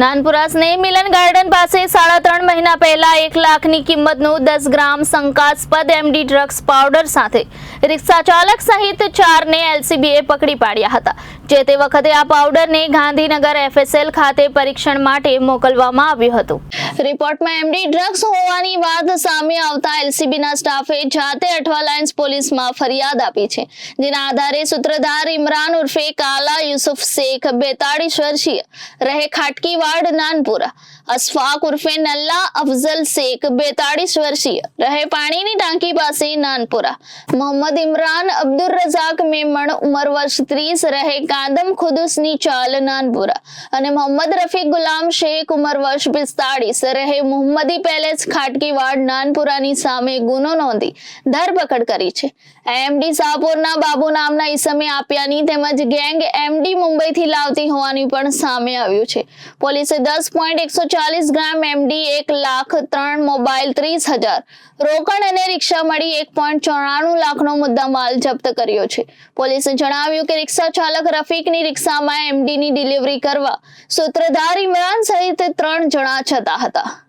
નાનપુરા સ્નેહ મિલન ગાર્ડન પાસે સાડા ત્રણ મહિના પહેલા એક લાખની કિંમતનું દસ ગ્રામ શંકાસ્પદ એમડી ડ્રગ્સ પાવડર સાથે રિક્ષા ચાલક સહિત ચારને એલસીબીએ પકડી પાડ્યા હતા, જે તે વખતે આ પાવડરને ગાંધીનગર એફએસએલ ખાતે પરીક્ષણ માટે મોકલવામાં આવ્યું હતું. રિપોર્ટમાં એમડી ડ્રગ્સ હોવાની વાત સામે આવતા એલસીબીના સ્ટાફે જાતે અઠવાલાયન્સ પોલીસમાં ફરિયાદ આપી છે. જેના આધારે સૂત્રધાર ઇમરાન ઉર્ફે કાલા, યુસુફ શેખ બેતાળીસ વર્ષીય રહે ખાટકીવાડ, નાનપુરા. અશફાક ઉર્ફે નલ્લા, અફઝલ શેખ બેતાળીસ વર્ષીય રહે પાણીની ટાંકી પાસે, નાનપુરા. મોહમ્મદ ઇમરાન, અબ્દુલ રઝાક મેમણ ઉંમર વર્ષ ત્રીસ રહે કાદમ ખુદુસની ચાલ, નાનપુરા. અને મોહમ્મદ રફીક ગુલામ શેખ ઉંમર વર્ષ પિસ્તાળીસ રહે. મોહમ્મદી પેલેસ ખાટકીવાડ નાનપુરાની સામે ગુનો નોંધી ધરપકડ કરી છે. એમડી સાપોરના બાબુ નામના ઈસમે આપ્યાની તેમજ ગેંગ એમડી મુંબઈથી લાવતી હોવાની પણ સામે આવ્યું છે. પોલીસે દસ પોઈન્ટ એકસો ચાલીસ ગ્રામ એમડી એક લાખ ત્રણ મોબાઈલ ત્રીસ હજાર, રોકડ અને રિક્ષા મળી એક પોઈન્ટ ચોરાણું લાખનો મુદ્દામાલ જપ્ત કર્યો છે. પોલીસે જણાવ્યું કે રિક્ષા ચાલક રફીકની રિક્ષામાં એમડીની ડિલિવરી કરવા સૂત્રધાર ઇમરાન સહિત ત્રણ જણા જતા હતા. 的。